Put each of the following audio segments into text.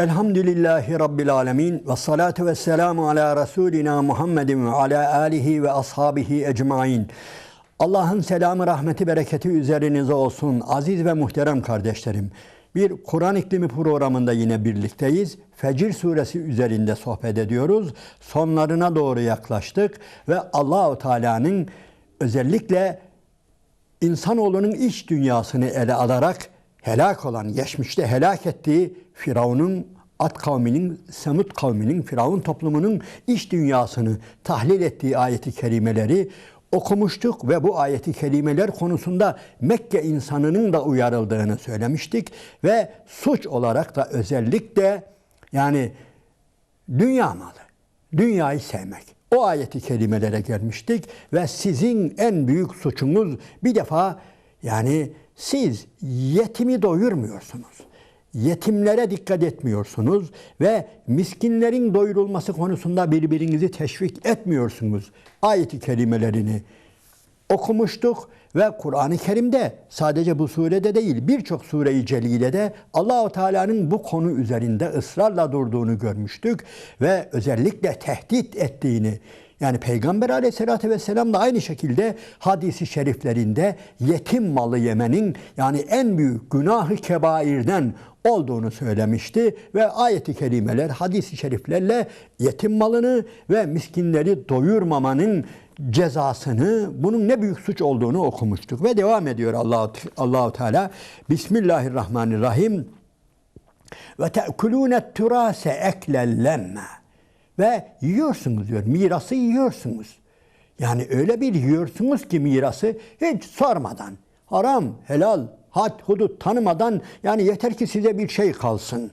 Elhamdülillahi Rabbil Alemin ve salatu ve selamu ala Resulina Muhammedin ve ala alihi ve ashabihi ecmain. Allah'ın selamı, rahmeti, bereketi üzerinize olsun aziz ve muhterem kardeşlerim. Bir Kur'an iklimi programında yine birlikteyiz. Fecir suresi üzerinde sohbet ediyoruz. Sonlarına doğru yaklaştık ve Allahu Teala'nın özellikle insanoğlunun iç dünyasını ele alarak helak olan, geçmişte helak ettiği Firavun'un At kavminin, Semut kavminin, Firavun toplumunun iç dünyasını tahlil ettiği ayeti kerimeleri okumuştuk ve bu ayeti kerimeler konusunda Mekke insanının da uyarıldığını söylemiştik ve suç olarak da özellikle yani dünya malı, dünyayı sevmek. O ayeti kelimelere gelmiştik ve sizin en büyük suçunuz bir defa yani siz yetimi doyurmuyorsunuz. Yetimlere dikkat etmiyorsunuz ve miskinlerin doyurulması konusunda birbirinizi teşvik etmiyorsunuz. Ayeti kelimelerini okumuştuk ve Kur'an-ı Kerim'de sadece bu surede değil birçok sure-i celilede Allahu Teala'nın bu konu üzerinde ısrarla durduğunu görmüştük ve özellikle tehdit ettiğini yani Peygamber aleyhissalatü vesselam da aynı şekilde hadisi şeriflerinde yetim malı yemenin yani en büyük günahı kebairden olduğunu söylemişti ve ayeti kerimeler hadisi şeriflerle yetim malını ve miskinleri doyurmamanın cezasını, bunun ne büyük suç olduğunu okumuştuk ve devam ediyor Allah Allahu Teala. Bismillahirrahmanirrahim. Ve te'kulûne turase eklen lemme. Ve yiyorsunuz diyor. Mirası yiyorsunuz. Yani öyle bir yiyorsunuz ki mirası hiç sormadan. Haram, helal, had, hudut tanımadan yani yeter ki size bir şey kalsın.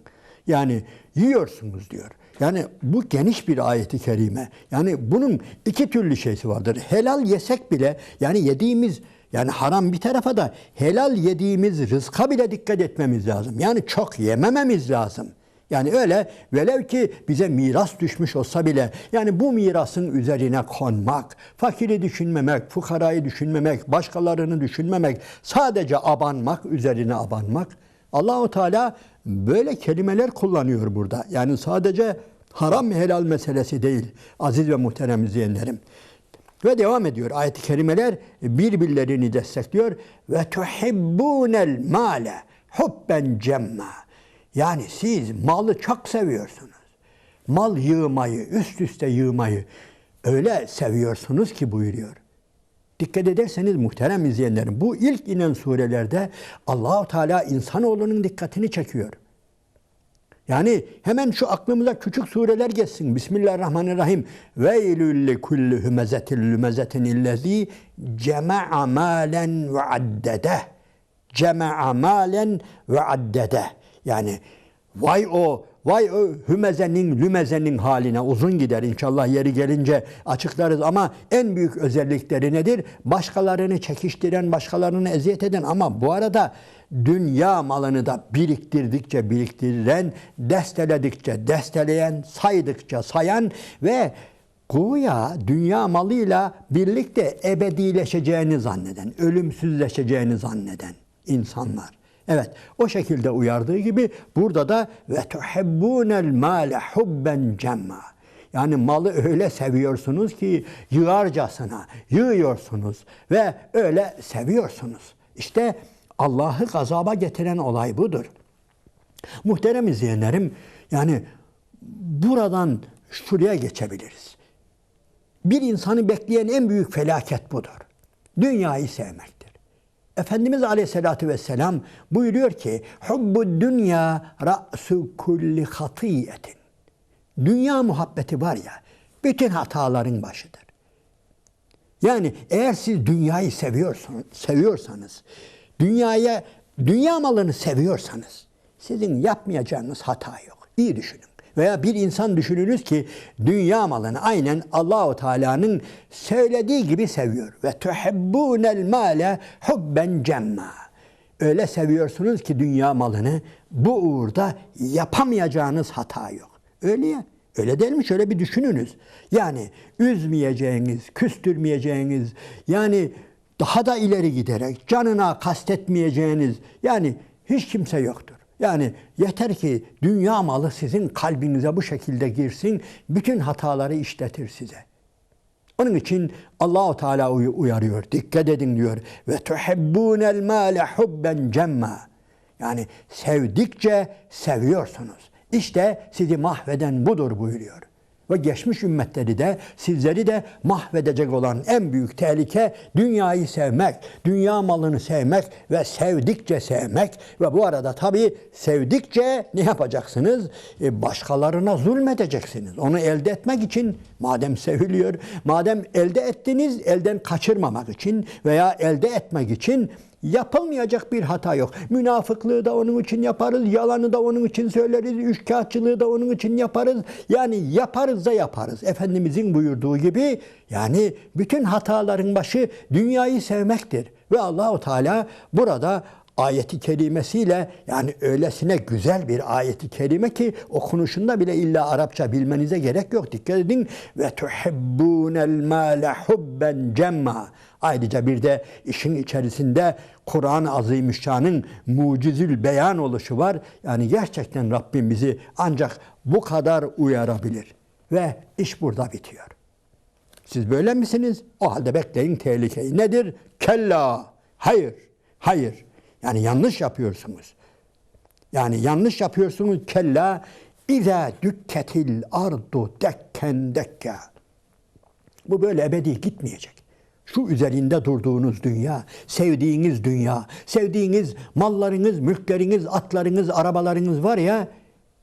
Yani yiyorsunuz diyor. Yani bu geniş bir ayeti kerime. Yani bunun iki türlü şeysi vardır. Helal yesek bile yani yediğimiz yani haram bir tarafa da helal yediğimiz rızka bile dikkat etmemiz lazım. Yani çok yemememiz lazım. Yani öyle velev ki bize miras düşmüş olsa bile yani bu mirasın üzerine konmak, fakiri düşünmemek, fukarayı düşünmemek, başkalarını düşünmemek, sadece abanmak, üzerine abanmak. Allahu Teala böyle kelimeler kullanıyor burada. Yani sadece haram helal meselesi değil aziz ve muhterem izleyenlerim. Ve devam ediyor ayet-i kerimeler birbirlerini destekliyor. Ve tuhibbunel male hubben cemma. Yani siz malı çok seviyorsunuz. Mal yığmayı, üst üste yığmayı öyle seviyorsunuz ki buyuruyor. Dikkat ederseniz muhterem izleyenlerim bu ilk inen surelerde Allahu Teala insanoğlunun dikkatini çekiyor. Yani hemen şu aklımıza küçük sureler geçsin. Bismillahirrahmanirrahim. Veylül li kulli humezetin lümezetin illezi cema'a malen ve addede. Cema'a malen ve addede. Yani vay o Vay o hümezenin, lümezenin haline uzun gider inşallah yeri gelince açıklarız ama en büyük özellikleri nedir? Başkalarını çekiştiren, başkalarını eziyet eden ama bu arada dünya malını da biriktirdikçe biriktiren, desteledikçe desteleyen, saydıkça sayan ve Güya dünya malıyla birlikte ebedileşeceğini zanneden, ölümsüzleşeceğini zanneden insanlar. Evet, o şekilde uyardığı gibi burada da ve tuhibbunel male hubben cemma. Yani malı öyle seviyorsunuz ki yığarcasına yığıyorsunuz ve öyle seviyorsunuz. İşte Allah'ı gazaba getiren olay budur. Muhterem izleyenlerim, yani buradan şuraya geçebiliriz. Bir insanı bekleyen en büyük felaket budur. Dünyayı sevmek. Efendimiz Aleyhisselatü Vesselam buyuruyor ki Hubbu dünya ra'su kulli hatiyetin. Dünya muhabbeti var ya bütün hataların başıdır. Yani eğer siz dünyayı seviyorsun, seviyorsanız, dünyaya, dünya malını seviyorsanız sizin yapmayacağınız hata yok. İyi düşünün. Veya bir insan düşününüz ki dünya malını aynen Allahu Teala'nın söylediği gibi seviyor. Ve tuhibbunel male hubben cemma. Öyle seviyorsunuz ki dünya malını bu uğurda yapamayacağınız hata yok. Öyle ya. Öyle değil mi? Şöyle bir düşününüz. Yani üzmeyeceğiniz, küstürmeyeceğiniz, yani daha da ileri giderek canına kastetmeyeceğiniz yani hiç kimse yoktur. Yani yeter ki dünya malı sizin kalbinize bu şekilde girsin, bütün hataları işletir size. Onun için Allahu Teala uy- uyarıyor. Dikkat edin diyor. Ve tuhibbunel male hubben cemma. Yani sevdikçe seviyorsunuz. İşte sizi mahveden budur buyuruyor. Ve geçmiş ümmetleri de sizleri de mahvedecek olan en büyük tehlike dünyayı sevmek, dünya malını sevmek ve sevdikçe sevmek ve bu arada tabii sevdikçe ne yapacaksınız? E, başkalarına zulmedeceksiniz. Onu elde etmek için madem seviliyor, madem elde ettiniz elden kaçırmamak için veya elde etmek için Yapılmayacak bir hata yok. Münafıklığı da onun için yaparız, yalanı da onun için söyleriz, üçkağıtçılığı da onun için yaparız. Yani yaparız da yaparız. Efendimizin buyurduğu gibi yani bütün hataların başı dünyayı sevmektir. Ve Allahu Teala burada ayeti kerimesiyle yani öylesine güzel bir ayeti kerime ki okunuşunda bile illa Arapça bilmenize gerek yok. Dikkat edin. Ve tuhibbunel mâle hubben cemma. Ayrıca bir de işin içerisinde Kur'an-ı Azimüşşan'ın mucizül beyan oluşu var. Yani gerçekten Rabbim bizi ancak bu kadar uyarabilir. Ve iş burada bitiyor. Siz böyle misiniz? O halde bekleyin tehlikeyi. Nedir? Kella. Hayır. Hayır. Yani yanlış yapıyorsunuz. Yani yanlış yapıyorsunuz. Kella İza dükketil ardu dekken dekka. Bu böyle ebedi gitmeyecek. Şu üzerinde durduğunuz dünya, sevdiğiniz dünya, sevdiğiniz mallarınız, mülkleriniz, atlarınız, arabalarınız var ya,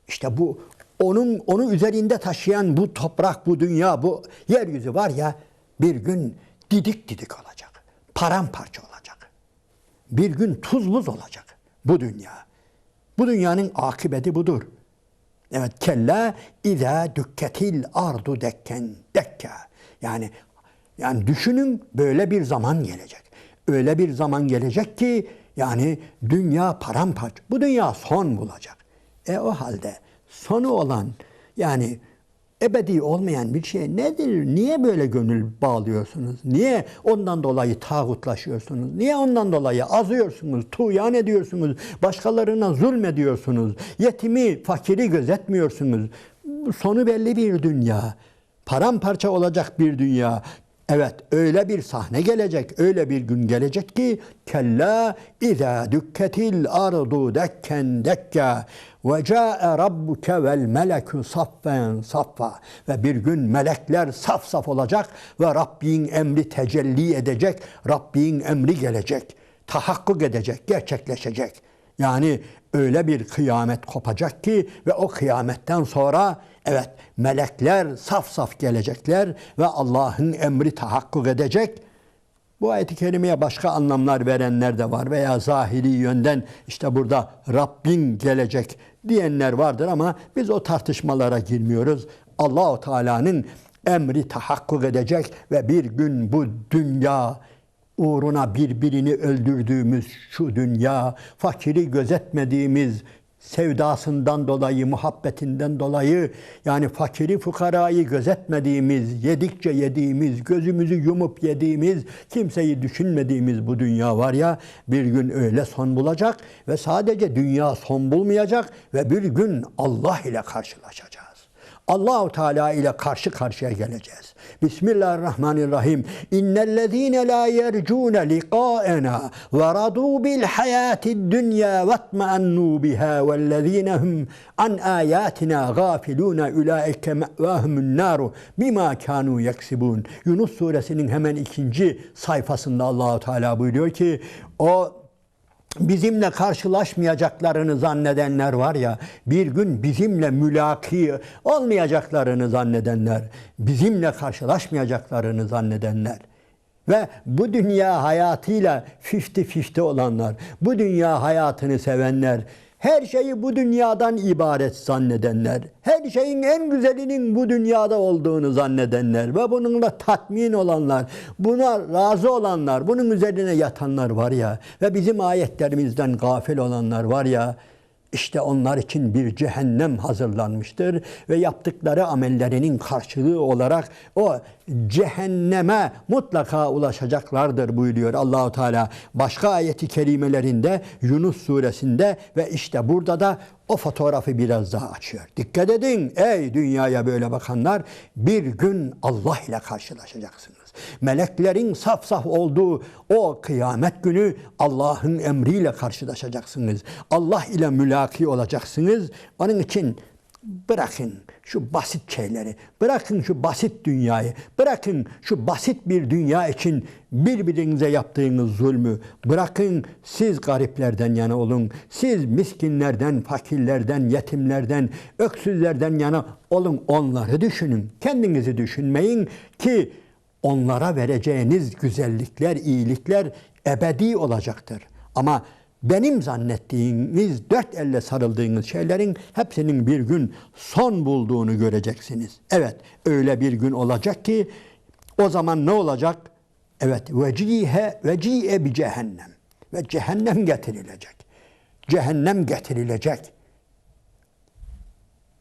işte bu onun onu üzerinde taşıyan bu toprak, bu dünya, bu yeryüzü var ya bir gün didik didik olacak. Paramparça olacak. Bir gün tuz buz olacak bu dünya. Bu dünyanın akıbeti budur. Evet kella izâ dükketil ardu dekken dekka. Yani yani düşünün böyle bir zaman gelecek. Öyle bir zaman gelecek ki yani dünya paramparça. Bu dünya son bulacak. E o halde sonu olan yani ebedi olmayan bir şey nedir? Niye böyle gönül bağlıyorsunuz? Niye ondan dolayı tağutlaşıyorsunuz? Niye ondan dolayı azıyorsunuz, tuğyan ediyorsunuz, başkalarına zulmediyorsunuz, yetimi, fakiri gözetmiyorsunuz? Sonu belli bir dünya. Paramparça olacak bir dünya. Evet öyle bir sahne gelecek, öyle bir gün gelecek ki kella izâ dükketil ardu dekken dekka ve câe rabbuke vel melekü saffen saffa ve bir gün melekler saf saf olacak ve Rabbin emri tecelli edecek, Rabbin emri gelecek, tahakkuk edecek, gerçekleşecek. Yani öyle bir kıyamet kopacak ki ve o kıyametten sonra evet melekler saf saf gelecekler ve Allah'ın emri tahakkuk edecek. Bu ayet-i kerimeye başka anlamlar verenler de var veya zahiri yönden işte burada Rabbin gelecek diyenler vardır ama biz o tartışmalara girmiyoruz. Allahu Teala'nın emri tahakkuk edecek ve bir gün bu dünya uğruna birbirini öldürdüğümüz şu dünya, fakiri gözetmediğimiz sevdasından dolayı, muhabbetinden dolayı yani fakiri fukarayı gözetmediğimiz, yedikçe yediğimiz, gözümüzü yumup yediğimiz, kimseyi düşünmediğimiz bu dünya var ya bir gün öyle son bulacak ve sadece dünya son bulmayacak ve bir gün Allah ile karşılaşacağız. Allahu Teala ile karşı karşıya geleceğiz. Bismillahirrahmanirrahim. İnnellezîne lâ yercûne liqâena ve radû bil hayâtid dünya ve etmeennû bihâ vellezîne hum an âyâtina gâfilûne ulaike me'vâhumun nâru bimâ kânû yeksibûn. Yunus suresinin hemen ikinci sayfasında Allahu Teala buyuruyor ki o bizimle karşılaşmayacaklarını zannedenler var ya, bir gün bizimle mülaki olmayacaklarını zannedenler, bizimle karşılaşmayacaklarını zannedenler ve bu dünya hayatıyla fifty fifty olanlar, bu dünya hayatını sevenler, her şeyi bu dünyadan ibaret zannedenler, her şeyin en güzelinin bu dünyada olduğunu zannedenler ve bununla tatmin olanlar, buna razı olanlar, bunun üzerine yatanlar var ya ve bizim ayetlerimizden gafil olanlar var ya, İşte onlar için bir cehennem hazırlanmıştır ve yaptıkları amellerinin karşılığı olarak o cehenneme mutlaka ulaşacaklardır buyuruyor Allahu Teala. Başka ayeti kerimelerinde Yunus suresinde ve işte burada da o fotoğrafı biraz daha açıyor. Dikkat edin ey dünyaya böyle bakanlar bir gün Allah ile karşılaşacaksınız. Meleklerin saf saf olduğu o kıyamet günü Allah'ın emriyle karşılaşacaksınız. Allah ile mülaki olacaksınız. Onun için bırakın şu basit şeyleri, bırakın şu basit dünyayı, bırakın şu basit bir dünya için birbirinize yaptığınız zulmü, bırakın siz gariplerden yana olun, siz miskinlerden, fakirlerden, yetimlerden, öksüzlerden yana olun, onları düşünün. Kendinizi düşünmeyin ki onlara vereceğiniz güzellikler, iyilikler ebedi olacaktır. Ama benim zannettiğiniz, dört elle sarıldığınız şeylerin hepsinin bir gün son bulduğunu göreceksiniz. Evet, öyle bir gün olacak ki o zaman ne olacak? Evet, vecihe vecihe bir cehennem. Ve cehennem getirilecek. Cehennem getirilecek.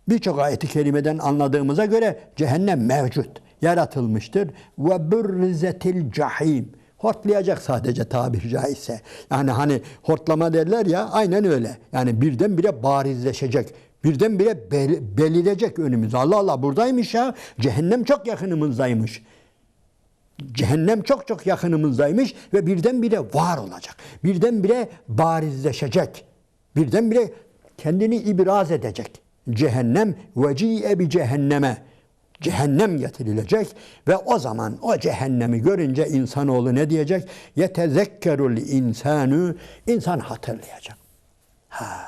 Birçok ayeti kerimeden anladığımıza göre cehennem mevcut, yaratılmıştır. Ve burrizetil cahim. Hortlayacak sadece tabiri caizse. Yani hani hortlama derler ya aynen öyle. Yani birdenbire barizleşecek. Birdenbire bel belirecek önümüz. Allah Allah buradaymış ya. Cehennem çok yakınımızdaymış. Cehennem çok çok yakınımızdaymış ve birdenbire var olacak. Birdenbire barizleşecek. Birdenbire kendini ibraz edecek. Cehennem veciye bir cehenneme cehennem getirilecek ve o zaman o cehennemi görünce insanoğlu ne diyecek? Yetezekkerul insanu insan hatırlayacak. Ha,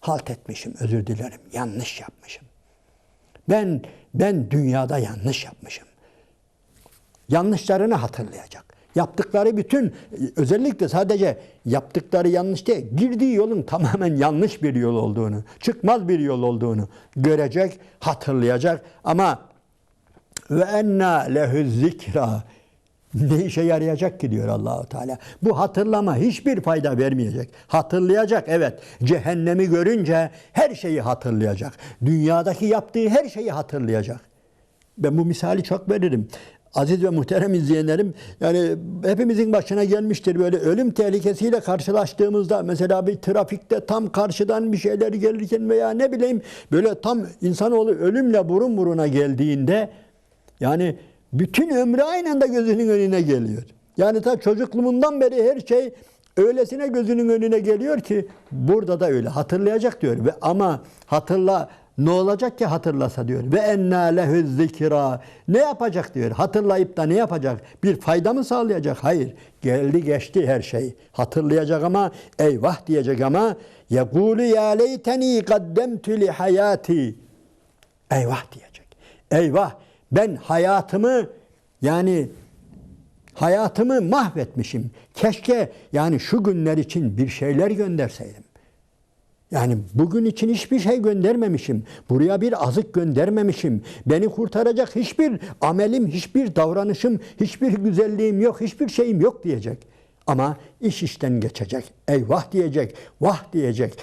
halt etmişim, özür dilerim, yanlış yapmışım. Ben ben dünyada yanlış yapmışım. Yanlışlarını hatırlayacak. Yaptıkları bütün özellikle sadece yaptıkları yanlış değil, girdiği yolun tamamen yanlış bir yol olduğunu, çıkmaz bir yol olduğunu görecek, hatırlayacak ama ve enna lehu zikra ne işe yarayacak ki diyor Allahu Teala. Bu hatırlama hiçbir fayda vermeyecek. Hatırlayacak evet. Cehennemi görünce her şeyi hatırlayacak. Dünyadaki yaptığı her şeyi hatırlayacak. Ben bu misali çok veririm aziz ve muhterem izleyenlerim yani hepimizin başına gelmiştir böyle ölüm tehlikesiyle karşılaştığımızda mesela bir trafikte tam karşıdan bir şeyler gelirken veya ne bileyim böyle tam insanoğlu ölümle burun buruna geldiğinde yani bütün ömrü aynı anda gözünün önüne geliyor. Yani ta çocukluğundan beri her şey öylesine gözünün önüne geliyor ki burada da öyle hatırlayacak diyor ve ama hatırla ne olacak ki hatırlasa diyor. Ve enna lehu zikra. Ne yapacak diyor. Hatırlayıp da ne yapacak? Bir fayda mı sağlayacak? Hayır. Geldi geçti her şey. Hatırlayacak ama eyvah diyecek ama yekulu ya leyteni kaddemtu li hayati. Eyvah diyecek. Eyvah ben hayatımı yani hayatımı mahvetmişim. Keşke yani şu günler için bir şeyler gönderseydim. Yani bugün için hiçbir şey göndermemişim. Buraya bir azık göndermemişim. Beni kurtaracak hiçbir amelim, hiçbir davranışım, hiçbir güzelliğim yok, hiçbir şeyim yok diyecek. Ama iş işten geçecek. Eyvah diyecek, vah diyecek.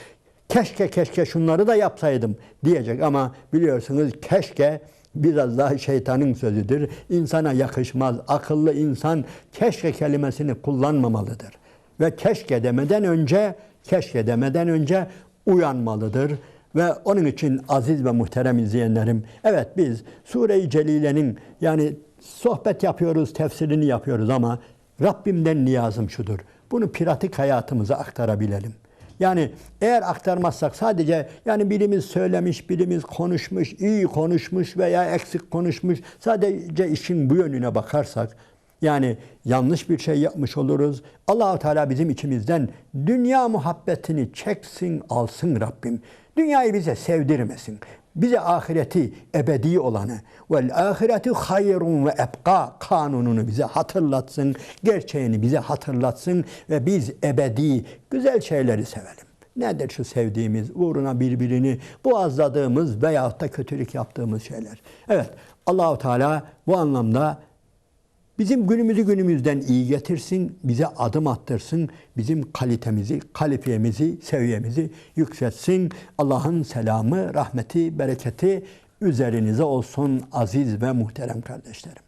Keşke keşke şunları da yapsaydım diyecek ama biliyorsunuz keşke biraz daha şeytanın sözüdür. İnsana yakışmaz. Akıllı insan keşke kelimesini kullanmamalıdır. Ve keşke demeden önce keşke demeden önce uyanmalıdır. Ve onun için aziz ve muhterem izleyenlerim, evet biz Sure-i Celile'nin yani sohbet yapıyoruz, tefsirini yapıyoruz ama Rabbimden niyazım şudur. Bunu pratik hayatımıza aktarabilelim. Yani eğer aktarmazsak sadece yani birimiz söylemiş, birimiz konuşmuş, iyi konuşmuş veya eksik konuşmuş sadece işin bu yönüne bakarsak yani yanlış bir şey yapmış oluruz. Allahu Teala bizim içimizden dünya muhabbetini çeksin, alsın Rabbim. Dünyayı bize sevdirmesin. Bize ahireti ebedi olanı vel ahiretu hayrun ve ebqa kanununu bize hatırlatsın. Gerçeğini bize hatırlatsın ve biz ebedi güzel şeyleri sevelim. Nedir şu sevdiğimiz, uğruna birbirini boğazladığımız veyahut da kötülük yaptığımız şeyler? Evet, Allahu Teala bu anlamda Bizim günümüzü günümüzden iyi getirsin, bize adım attırsın, bizim kalitemizi, kalifiyemizi, seviyemizi yükseltsin. Allah'ın selamı, rahmeti, bereketi üzerinize olsun aziz ve muhterem kardeşlerim.